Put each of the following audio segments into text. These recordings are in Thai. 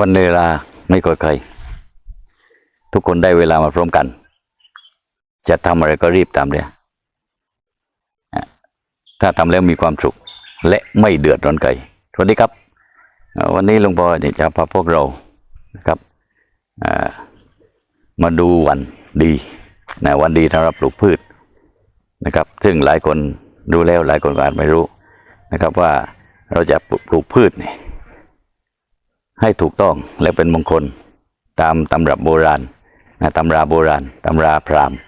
วันเวลาไม่ก่อยใคร ทุกคนได้เวลามาพร้อมกัน จะทำอะไรก็รีบทำเลยถ้าทำแล้วมีความสุข และไม่เดือดร้อนใครสวัสดีครับ วันนี้หลวงพ่อจะพาพวกเรานะครับมาดูวันดีนะวันดีสำหรับปลูกพืชนะครับ ซึ่งหลายคนรู้แล้วหลายคนอาจไม่รู้นะครับว่าเราจะปลูกพืชเนี่ย ให้ถูกต้องและเป็นมงคลตามตำรับโบราณนะตำราโบราณตำราพราหมณ์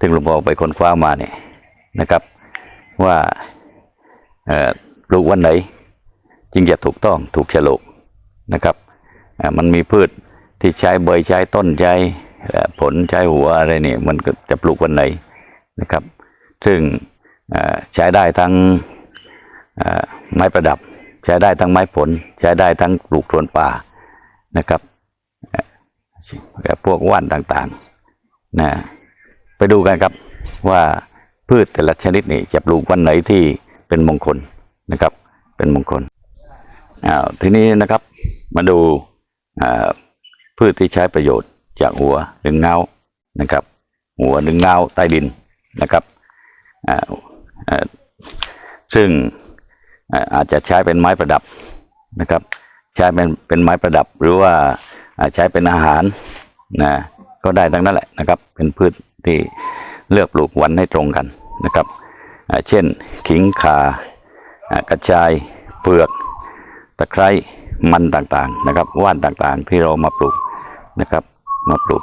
ซึ่งหลวงพ่อไปค้นคว้ามาเนี่ยนะครับ ว่าปลูกวันไหน จึงจะถูกต้องถูกฉลกนะครับมันมีพืชที่ใช้ใบใช้ต้นใช้ผลใช้หัวอะไรเนี่ยมันก็จะปลูกวันไหนนะครับ ซึ่งใช้ได้ทั้งไม้ประดับ ใช้ได้ทั้งไม้ผล ใช้ได้ทั้งปลูกสวนป่านะครับแบบพวกว่านต่างๆนะไปดูกันครับว่าพืชแต่ละชนิดนี่จะปลูกวันไหนที่เป็นมงคลนะครับ เป็นมงคลอ้าวทีนี้นะครับมาดูพืชที่ใช้ประโยชน์จากหัวหรือเงานะครับ หัวหรือเงาใต้ดินนะครับซึ่ง อาจจะใช้เป็นไม้ประดับนะครับ ใช้เป็นเป็นไม้ประดับ หรือว่าอ่าใช้เป็นอาหารนะก็ได้ทั้งนั้นแหละนะครับ เป็นพืชที่เลือกปลูกวันให้ตรงกันนะครับ เช่นขิงข่าอ่ากระชายเปลือกตะไคร้มันต่างๆนะครับว่านต่างๆที่เรามาปลูกนะครับมาปลูก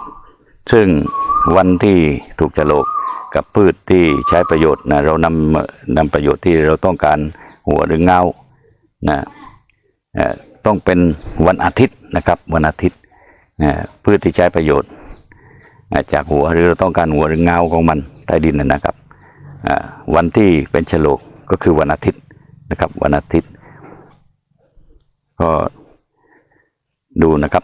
ซึ่งวันที่ถูกโฉลกกับพืชที่ใช้ประโยชน์นะเรานำนำประโยชน์ที่เราต้องการ หัวหรือเงานะต้องเป็นวันอาทิตย์นะครับ วันอาทิตย์เอ่อพืชที่ใช้ประโยชน์ จากหัวหรือเราต้องการหัวหรือเงาของมันใต้ดินนะครับวันที่เป็นฉลกก็คือวันอาทิตย์นะครับ วันอาทิตย์ ก็ดูนะครับ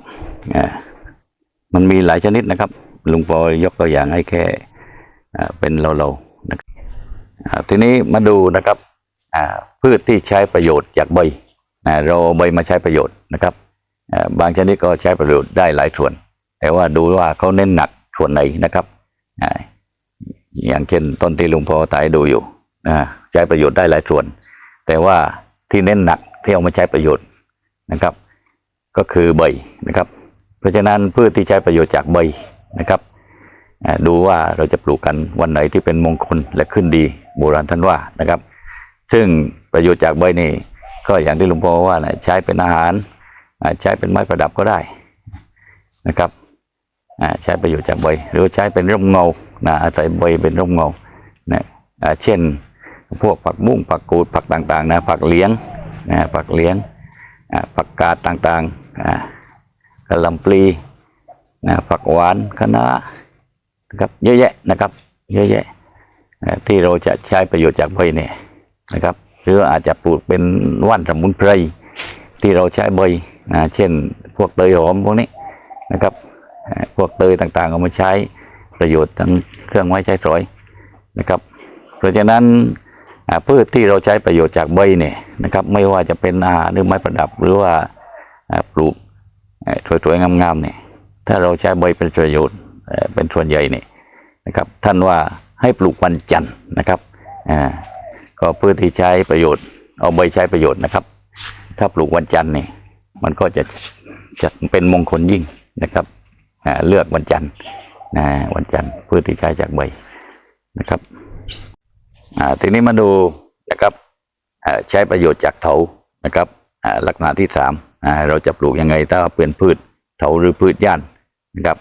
มันมีหลายชนิดนะครับ ลุงปอยยกตัวอย่างให้แค่เป็นเราๆนะครับทีนี้มาดูนะครับ พืชที่ใช้ประโยชน์จากใบเราใบมาใช้ประโยชน์นะครับบางชนิดก็ใช้ประโยชน์ได้หลายส่วน แต่ว่าดูว่าเขาเน้นหนักส่วนไหนนะครับอย่างเช่นต้นที่ลุงพอตายดูอยู่ใช้ประโยชน์ได้หลายส่วน แต่ว่าที่เน้นหนักที่เอามาใช้ประโยชน์นะครับ ก็คือใบนะครับ เพราะฉะนั้นพืชที่ใช้ประโยชน์จากใบนะครับดูว่าเราจะปลูกกันวันไหนที่เป็นมงคลและขึ้นดีโบราณท่านว่านะครับ ซึ่งประโยชน์จากใบนี่ก็อย่างที่หลวงพ่อว่านะใช้เป็นอาหารใช้เป็นไม้ประดับก็ได้นะครับใช้ประโยชน์จากใบ หรือใช้เป็นร่มเงานะอาศัยใบเป็นร่มเงานะอ่าเช่น พวกผักบุ้งผักกูดผักต่างๆนะผักเลี้ยงนะผักเลี้ยงผักกาดต่างๆกระหลำปลีนะผักหวานคะน้านะครับเยอะแยะนะครับ เยอะแยะที่เราจะใช้ประโยชน์จากใบเนี่ย นะครับ หรืออาจจะปลูกเป็นว่านสมุนไพรที่เราใช้ใบนะเช่น พวกเตยหอมพวกนี้นะครับ พวกเตยต่างๆเอามาใช้ประโยชน์ทั้งเครื่องไม้ใช้สอยนะครับ เพราะฉะนั้นพืชที่เราใช้ประโยชน์จากใบเนี่ยนะครับ ไม่ว่าจะเป็นอาหารหรือไม้ประดับหรือว่าปลูกสวยๆงามๆเนี่ยถ้าเราใช้ใบเป็นประโยชน์เป็นส่วนใหญ่เนี่ยนะครับ ท่านว่าให้ปลูกวันจันทร์นะครับอ่า ก็เพื่อที่ใช้ประโยชน์ เอาใบใช้ประโยชน์นะครับ ถ้าปลูกวันจันทร์เนี่ยมันก็จะจะเป็นมงคลยิ่งนะครับเลือกวันจันทร์นะวันจันทร์พื่อที่ใช้จากใบนะครับทีนี้มาดูนะครับใช้ประโยชน์จากเถานะครับลักษณะที่สามเราจะปลูกยังไงถ้าเป็นพืชเถาหรือพืชย่านนะครับ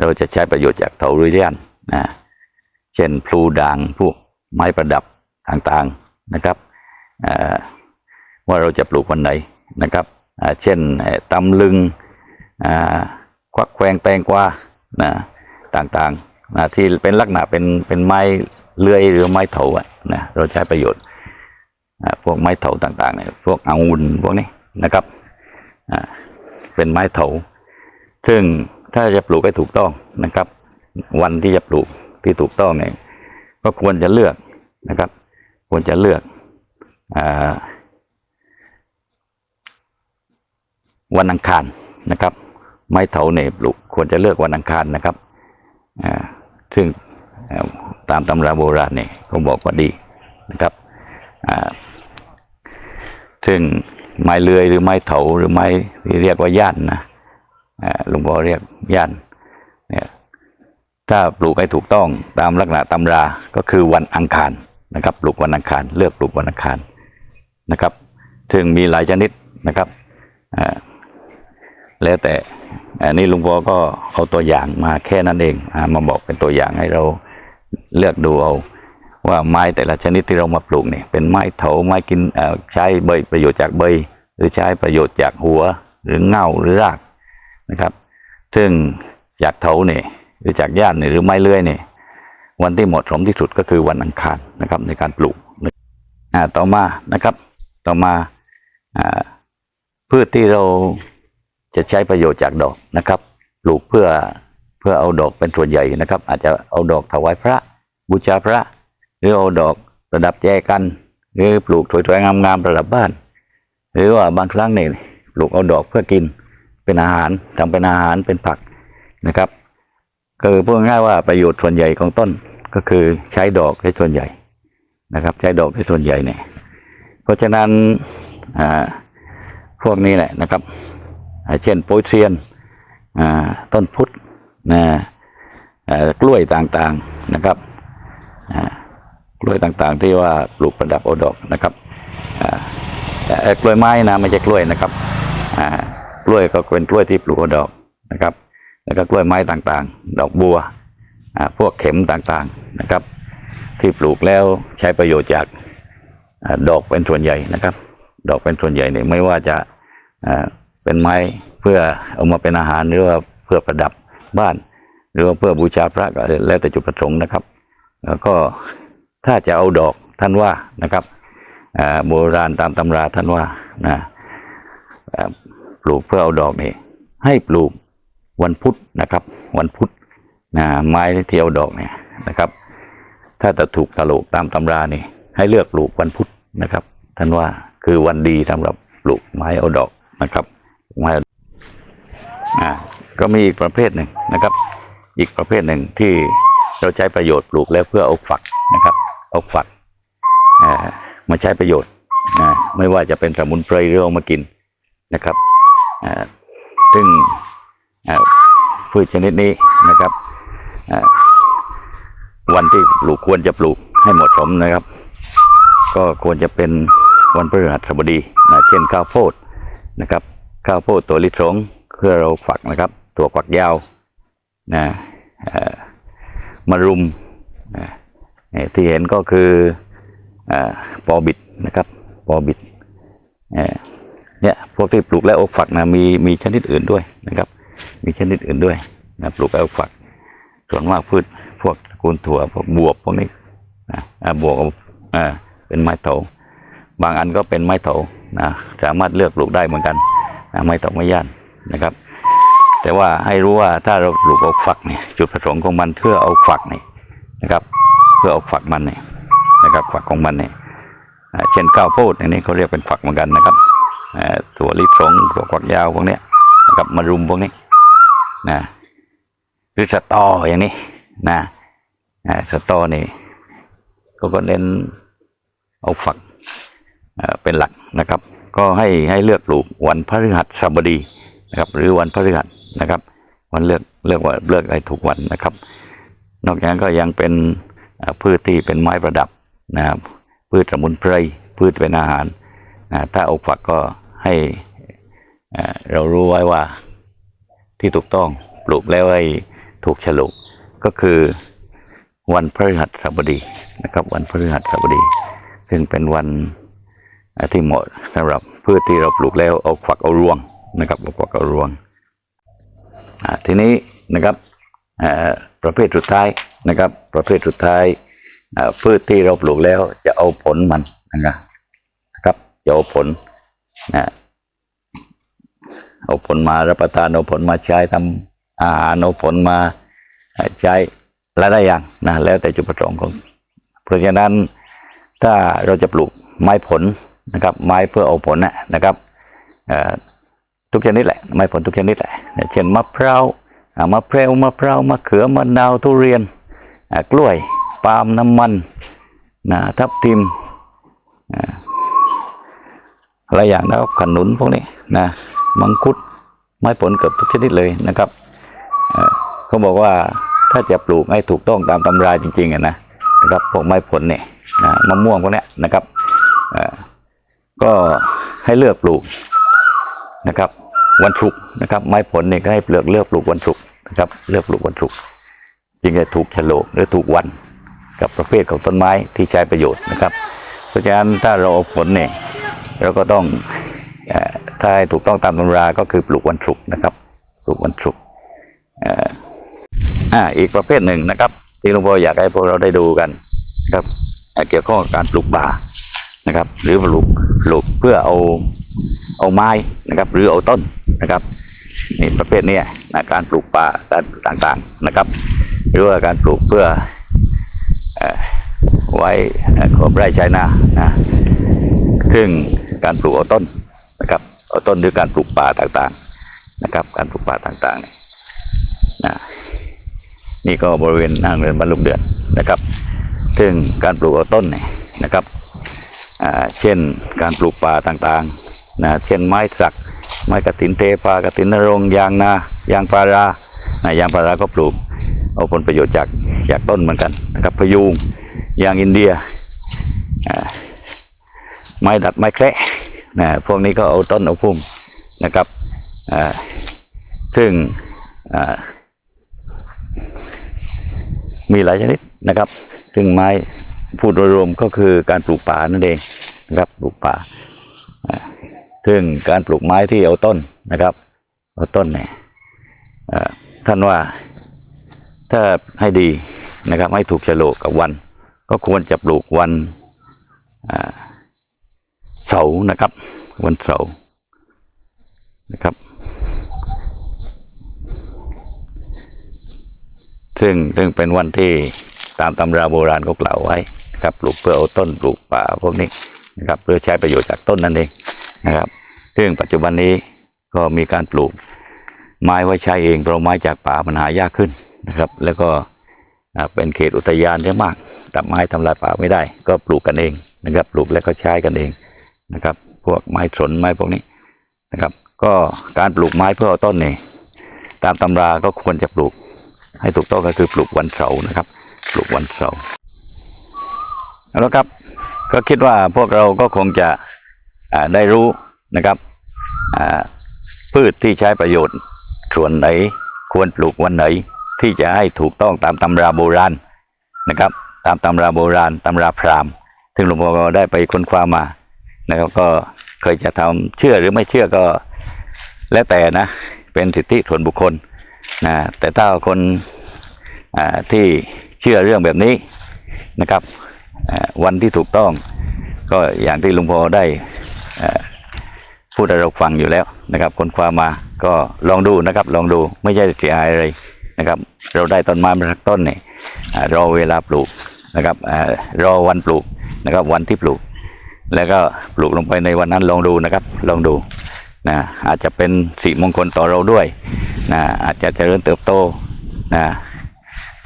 เราจะใช้ประโยชน์จากเถาหรือ ย่านนะเช่นพลูด่างพวกไม้ประดับ ต่างๆนะครับว่าเราจะปลูกวันไหนนะครับเช่นตำลึงควักแควงแตงกวานะต่างๆนะที่เป็นลักษณะเป็นเป็นไม้เลื่อยหรือไม้เถาอะนะเราใช้ประโยชน์พวกไม้เถาต่างๆเนี่ยพวกองุ่นพวกนี้นะครับเป็นไม้เถาซึ่งถ้าจะปลูกให้ถูกต้องนะครับ วันที่จะปลูกที่ถูกต้องเนี่ยก็ควรจะเลือกนะครับ ควรจะเลือกอวันอังคารนะครับ ไม้เถาเนี่ยปลูกควรจะเลือกวันอังคารนะครับอซึ่งตามตำราโบราณเนี่ยเขาบอกว่าดีนะครับซึ่งไม้เลื่อยหรือไม้เถาหรือไม้ที่เรียกว่าย่านนะหลวงพ่อเรียกย่านเนี่ยถ้าปลูกให้ถูกต้องตามลักษณะตำราก็คือวันอังคาร นะครับปลูกวันอังคารเลือกปลูกวันอังคารนะครับซึ่งมีหลายชนิดนะครับแล้วแต่อันนี้ลุงพ่อก็เอาตัวอย่างมาแค่นั้นเองอมาบอกเป็นตัวอย่างให้เราเลือกดูเอาว่าไม้แต่ละชนิดที่เรามาปลูกเนี่ยเป็นไม้เถาไม้กินใช้ใบประโยชน์จากใบ หรือใช้ประโยชน์จากหัวหรือเง่าหรือรากนะครับ ซึ่งจากเถาเนี่ยหรือจากย่านเนี่ยหรือไม้เลื่อยเนี่ย วันที่เหมาะสมที่สุดก็คือวันอังคารนะครับในการปลูกอ่าต่อมานะครับต่อมาอ่าพืชที่เราจะใช้ประโยชน์จากดอกนะครับปลูกเพื่อเพื่อเอาดอกเป็นส่วนใหญ่นะครับ อาจจะเอาดอกถวายพระบูชาพระ หรือเอาดอกประดับแจกัน หรือปลูกสวยๆงามๆประดับบ้าน หรือว่าบางครั้งเนี่ยปลูกเอาดอกเพื่อกินเป็นอาหารทำเป็นอาหารเป็นผักนะครับ คือพูดง่ายว่าประโยชน์ส่วนใหญ่ของต้นก็คือใช้ดอกใช้ส่วนใหญ่นะครับ ใช้ดอกใช้ส่วนใหญ่เนี่ย เพราะฉะนั้นพวกนี้แหละนะครับ เช่นโปยเซียนต้นพุทธนะกล้วยต่างๆนะครับกล้วยต่างๆที่ว่าปลูกประดับโอดอกนะครับกล้วยไม้นะไม่ใช่กล้วยนะครับกล้วยก็เป็นกล้วยที่ปลูกโอดอกนะครับ แล้วก็กล้วยไม้ต่างๆ ดอกบัวพวกเข็มต่างๆนะครับ ที่ปลูกแล้วใช้ประโยชน์จากดอกเป็นส่วนใหญ่นะครับ ดอกเป็นส่วนใหญ่เนี่ยไม่ว่าจะเป็นไม้เพื่อเอามาเป็นอาหารหรือว่าเพื่อประดับบ้าน หรือว่าเพื่อบูชาพระก็แล้วแต่จุดประสงค์นะครับ แล้วก็ถ้าจะเอาดอกท่านว่านะครับโบราณตามตำราท่านว่านะปลูกเพื่อเอาดอกนี่ให้ปลูก วันพุธนะครับ วันพุธนะไม้เที่เอาดอกเนี่ยนะครับ ถ้าจะถูกตลกตามตำรานี่ให้เลือกปลูกวันพุธนะครับ ท่านว่าคือวันดีสำหรับปลูกไม้เอาดอกนะครับไม้อาอ่าก็มีอีกประเภทหนึ่งนะครับ อีกประเภทหนึ่งที่เราใช้ประโยชน์ปลูกแล้วเพื่อเอาฝักนะครับเอาฝักอ่ามาใช้ประโยชน์อ่าไม่ว่าจะเป็นสมุนไพรหรือเอามากินนะครับอ่าซึ่ง พืชชนิดนี้นะครับอ่าวันที่ปลูกควรจะปลูกให้เหมาะสมนะครับ ก็ควรจะเป็นวันพฤหัสบดีนะเช่นข้าวโพดนะครับ ข้าวโพดตัวลิสงเพื่อเราฝักนะครับ ตัวฝักยาวนะอ่อมารุมนะเนี่ยที่เห็นก็คืออาปอบิดนะครับปอบิดเนี่ยพวกที่ปลูกแล้วอกฝักนะมีมีชนิดอื่นด้วยนะครับ มีชนิดอื่นด้วยนะปลูกแอกฝัก ส่วนมากพืชพวกกูลถั่วพวกบวบพวกนี้นะบวบอ่าเป็นไม้เถาบางอันก็เป็นไม้เถานะสามารถเลือกปลูกได้เหมือนกันนะไม้เถาไม้ย่านนะครับ แต่ว่าให้รู้ว่าถ้าเราปลูกเอาฝักเนี่ยจุดประสงค์ของมันเพื่อเอาฝักเนี่ยนะครับ เพื่อเอาฝักมันเนี่ยนะครับฝักของมันเนี่ยเช่นข้าวโพดอันนี้เขาเรียกเป็นฝักเหมือนกันนะครับถั่วลิสงถั่วฝักยาวพวกเนี้ยนะครับมารุมพวกนี้ นะหรือสตออย่างนี้นะสตอนี่เขาก็เน้นเอาฝักเป็นหลักนะครับ ก็ให้ให้เลือกปลูกวันพฤหัสบดีนะครับ หรือวันพฤหัสนะครับ วันเลือกเลือกว่าเลือกอะได้ถูกวันนะครับ นอกจากนั้นก็ยังเป็นพืชที่เป็นไม้ประดับนะครับพืชสมุนไพรพืชเป็นอาหารอ่าถ้าอาฝักก็ให้เรารู้ไว้ว่า ที่ถูกต้องปลูกแล้วให้ถูกฉลุก็คือวันพฤหัสบดีนะครับ วันพฤหัสบดี ซึ่งเป็นวันที่เหมาะสำหรับพืชที่เราปลูกแล้วเอาฝักเอารวงนะครับเอาฝักเอารวงทีนี้นะครับประเภทสุดท้ายนะครับ ประเภทสุดท้ายพืชที่เราปลูกแล้วจะเอาผลมันนะครับนะครับจะเอาผลนะ เอาผลมารับประทานเอาผลมาใช้ทำอาหารเอาผลมาใช้หลายๆอย่างนะแล้วแต่จุดประสงค์ของเพราะฉะนั้นถ้าเราจะปลูกไม้ผลนะครับ ไม้เพื่อเอาผลนะนะครับทุกชนิดแหละไม้ผลทุกชนิดแหละเช่นมะพร้าวมะพร้าวมะพร้าวมะเขือมะนาวทุเรียนกล้วยปาล์มน้ำมันนะทับทิมอ่าหลายอย่างนะครับขนุนพวกนี้นะ มังคุดไม้ผลเกือบทุกชนิดเลยนะครับเขาบอกว่าถ้าจะปลูกให้ถูกต้องตามตำราจริงๆอะนะนะครับพวกไม้ผลเนี่ยมะม่วงพวกนี้นะครับก็ให้เลือกปลูกนะครับ วันศุกร์นะครับ ไม้ผลเนี่ยก็ให้เลือกเลือกปลูกวันศุกร์นะครับ เลือกปลูกวันศุกร์จึงจะถูกฉลกหรือถูกวันกับประเภทของต้นไม้ที่ใช้ประโยชน์นะครับ เพราะฉะนั้นถ้าเราเอาผลเนี่ยเราก็ต้องเถ้าให้ถูกต้องตามตำราก็คือปลูกวันศุกร์นะครับ ปลูกวันศุกร์อ่าอีกประเภทหนึ่งนะครับ ที่หลวงพ่ออยากให้พวกเราได้ดูกันนะครับเเกี่ยวข้องกับการปลูกป่านะครับ หรือปลูกปลูกเพื่อเอาเอาไม้นะครับ หรือเอาต้นนะครับนี่ประเภทเนี้ยนะการปลูกป่าต่างๆนะครับ หรือว่าการปลูกเพื่ออไว้เอ่อขอบไร่ชายนานะซึ่งการปลูกเอาต้น ต้นหรือการปลูกป่าต่างๆนะครับ การปลูกป่าต่างๆเนี่ยนะนี่ก็บริเวณหน้างเรือนบรรลุเดือนนะครับ ซึ่งการปลูกเอาต้นเนี่ยนะครับเช่นการปลูกป่าต่างๆนะเช่นไม้สัก ไม้กระถินเทพากระถินนรงยางนายางพารานะยางพาราก็ปลูกเอาผลประโยชน์จากจากต้นเหมือนกันนะครับพยูงยางอินเดียไม้ดัดไม้แคระ นะพวกนี้ก็เอาต้นเอาพุ่มนะครับซึ่งมีหลายชนิดนะครับ ซึ่งไม้พูดโดยรวมก็คือการปลูกป่านั่นเองนะครับปลูกป่าซึ่งการปลูกไม้ที่เอาต้นนะครับเอาต้นเนี่ยท่านว่าถ้าให้ดีนะครับให้ถูกโฉลกกับวัน ก็ควรจะปลูกวัน เสาร์นะครับ วันเสาร์นะครับ ซึ่งซึ่งเป็นวันที่ตามตำราโบราณก็กล่าวไว้นะครับปลูกเพื่อเอาต้นปลูกป่าพวกนี้นะครับเพื่อใช้ประโยชน์จากต้นนั่นเองนะครับ ซึ่งปัจจุบันนี้ก็มีการปลูกไม้ไว้ใช้เองเพราะไม้จากป่ามันหายากขึ้นนะครับ แล้วก็เป็นเขตอุทยานเยอะมากตัดไม้ทำลายป่าไม่ได้ ก็ปลูกกันเองนะครับ ปลูกแล้วก็ใช้กันเอง นะครับ พวกไม้สนไม้พวกนี้นะครับ ก็การปลูกไม้เพื่อเอาต้นนี่ตามตำราก็ควรจะปลูก ให้ถูกต้องก็คือปลูกวันเสาร์นะครับ ปลูกวันเสาร์แล้วครับก็คิดว่าพวกเราก็คงจะได้รู้นะครับพืชที่ใช้ประโยชน์ส่วนไหนควรปลูกวันไหนที่จะให้ถูกต้องตามตำราโบราณนะครับ ตามตำราโบราณตำราพราหมณ์ซึ่งหลวงพ่อได้ไปค้นคว้ามา นะครับก็เคยจะทำเชื่อหรือไม่เชื่อก็แล้วแต่นะ เป็นสิทธิส่วนบุคคลนะแต่ถ้าคนที่เชื่อเรื่องแบบนี้นะครับวันที่ถูกต้อง ก็อย่างที่ลุงพ่อได้พูดให้เราฟังอยู่แล้วนะครับคนความมาก็ลองดูนะครับ ลองดูไม่ใช่เสียหายอะไรนะครับ เราได้ต้นไม้มาสักต้นเนี่ยรอเวลาปลูกนะครับรอวันปลูกนะครับ วันที่ปลูก แล้วก็ปลูกลงไปในวันนั้นลองดูนะครับ ลองดูนะอาจจะเป็นสีมงคลต่อเราด้วยนะอาจจะเจริญเติบโตนะ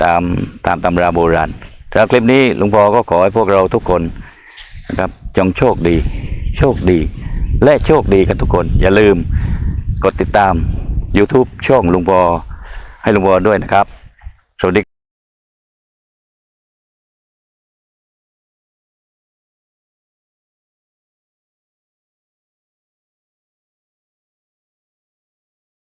ตามตามตำราโบราณสำหรับคลิปนี้ลวงพอก็ขอให้พวกเราทุกคนนะครับจงโชคดี โชคดี และโชคดีกันทุกคน อย่าลืมกดติดตาม YouTube ช่องลุงปอให้ลุงปอด้วยนะครับ